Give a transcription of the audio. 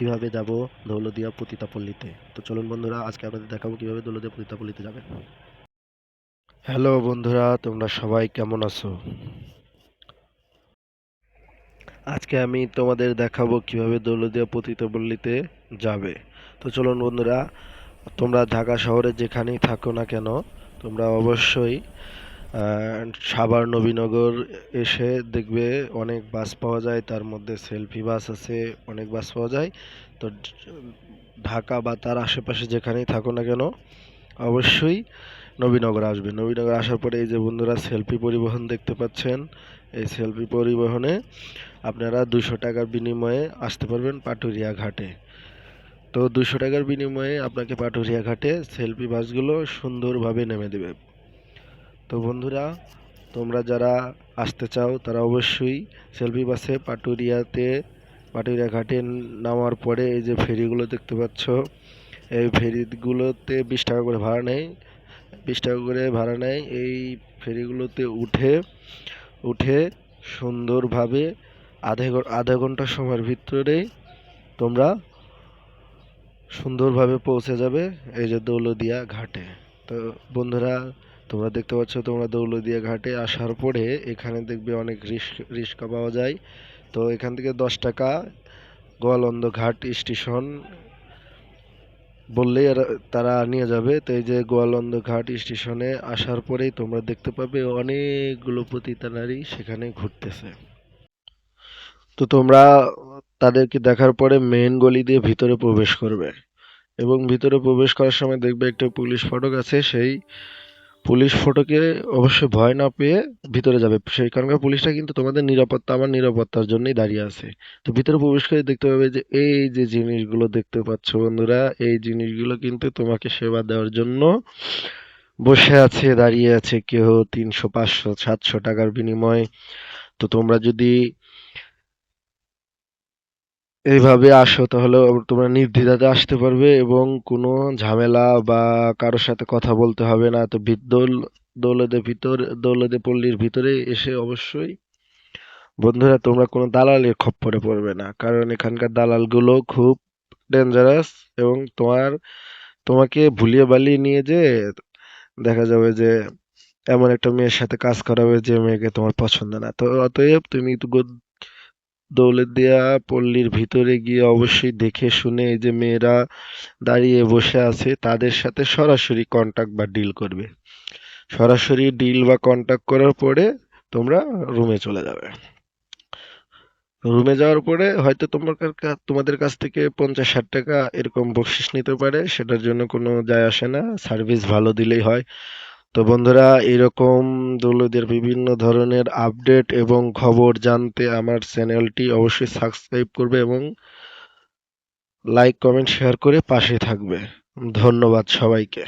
কীভাবে যাব দৌলদিয়া পতিতাপল্লীতে? তো চলুন বন্ধুরা, আজকে আপনাদের দেখাবো কীভাবে দৌলদিয়া পতিতাপল্লীতে যাবেন। হ্যালো বন্ধুরা, তোমরা সবাই কেমন আছো? আজকে আমি তোমাদের দেখাবো কীভাবে দৌলদিয়া পতিতাপল্লীতে যাবে। তো চলুন বন্ধুরা, তোমরা ঢাকা শহরে যেখানেই থাকো না কেন, তোমরা অবশ্যই সাভার নবীনগর এসে দেখবে অনেক বাস পাওয়া যায়, তার মধ্যে সেলফি বাস আছে, অনেক বাস পাওয়া যায়। তো ঢাকা বা তার আশেপাশে যেখানেই থাকো না কেন, অবশ্যই নবীনগর আসবে। নবীনগর আসার পরে এই যে বন্ধুরা সেলফি পরিবহন দেখতে পাচ্ছেন, এই সেলফি পরিবহনে আপনারা দুশো টাকার বিনিময়ে আসতে পারবেন পাটুরিয়া ঘাটে তো দুশো টাকার বিনিময়ে আপনাকে পাটুরিয়া ঘাটে সেলফি বাসগুলো সুন্দরভাবে নেমে দেবে। তো বন্ধুরা, তোমরা যারা আসতে চাও, তারা অবশ্যই সেলফি বাসে পাটুরিয়াতে, পাটুরিয়া ঘাটে নামার পরে এই যে ফেরিগুলো দেখতে পাচ্ছ, এই ফেরিগুলোতে বিশ টাকা করে ভাড়া নেয়। বিশ টাকা করে ভাড়া নেয় এই ফেরিগুলোতে উঠে উঠে সুন্দরভাবে আধা আধা ঘণ্টা সময়ের ভিতরেই তোমরা সুন্দরভাবে পৌঁছে যাবে এই যে দৌলদিয়া ঘাটে। তো বন্ধুরা তোমরা দেখতে পাচ্ছ, তোমরা দৌলদিয়া ঘাটে আসার পরে এখানে দেখবে অনেক রিক্সা পাওয়া যায়। তো এখান থেকে দশ টাকা গোয়ালন্দ ঘাট স্টেশন বললেই তারা নিয়ে যাবে। তো এই যে গোয়ালন্দ ঘাট স্টেশনে আসার পরেই তোমরা দেখতে পাবে অনেকগুলো পতিতা নারী সেখানে ঘুরতেছে। তো তোমরা তাদেরকে দেখার পরে মেন গলি দিয়ে ভিতরে প্রবেশ করবে। এবং ভিতরে প্রবেশ করার সময় দেখবে একটা পুলিশ ফটক আছে, সেই পুলিশ ফটকে অবশ্যই ভয় না পেয়ে ভিতরে যাবে। সেই কারণে পুলিশটা কিন্তু তোমাদের নিরাপত্তা, আমার নিরাপত্তার জন্যই দাঁড়িয়ে আছে। তো ভিতরে প্রবেশ করে দেখতে পাবে যে এই যে জিনিসগুলো দেখতে পাচ্ছ বন্ধুরা, এই জিনিসগুলো কিন্তু তোমাকে সেবা দেওয়ার জন্য বসে আছে, দাঁড়িয়ে আছে কেউ তিনশো, পাঁচশো, সাতশো টাকার বিনিময়ে। তো তোমরা যদি এইভাবে আসো, তাহলে তোমরা নির্দ্বিধাতে আসতে পারবে এবং কোনো ঝামেলা বা কারোর সাথে কথা বলতে হবে না। তো দৌল দৌলতে ভিতর দৌলতে পল্লীর ভিতরে এসে অবশ্যই বন্ধুরা তোমরা কোনো দালালের খপ্পরে পড়বে না, কারণ এখানকার দালালগুলো খুব ডেঞ্জারাস এবং তোমার, তোমাকে ভুলিয়ে বালিয়ে নিয়ে যে দেখা যাবে যে এমন একটা মেয়ের সাথে কাজ করাবে যে মেয়েকে তোমার পছন্দ না। তো অতএব তুমি দৌলতদিয়া পল্লীর ভিতরে গিয়ে অবশ্যই দেখে শুনে এই যে মেয়েরা দাঁড়িয়ে বসে আছে, তাদের সাথে সরাসরি কন্টাক্ট বা ডিল করবে। সরাসরি ডিল বা কন্টাক্ট করার পরে তোমরা রুমে চলে যাবে। রুমে যাওয়ার পরে হয়তো তোমার তোমাদের কাছ থেকে পঞ্চাশ ষাট টাকা এরকম বকশিস নিতে পারে, সেটার জন্য কোনো যায় আসে না। সার্ভিস ভালো দিলেই হয়। তো বন্ধুরা, এরকম দৌলদের বিভিন্ন ধরনের আপডেট এবং খবর জানতে আমার চ্যানেলটি অবশ্যই সাবস্ক্রাইব করবে এবং লাইক, কমেন্ট, শেয়ার করে পাশে থাকবে। ধন্যবাদ সবাইকে।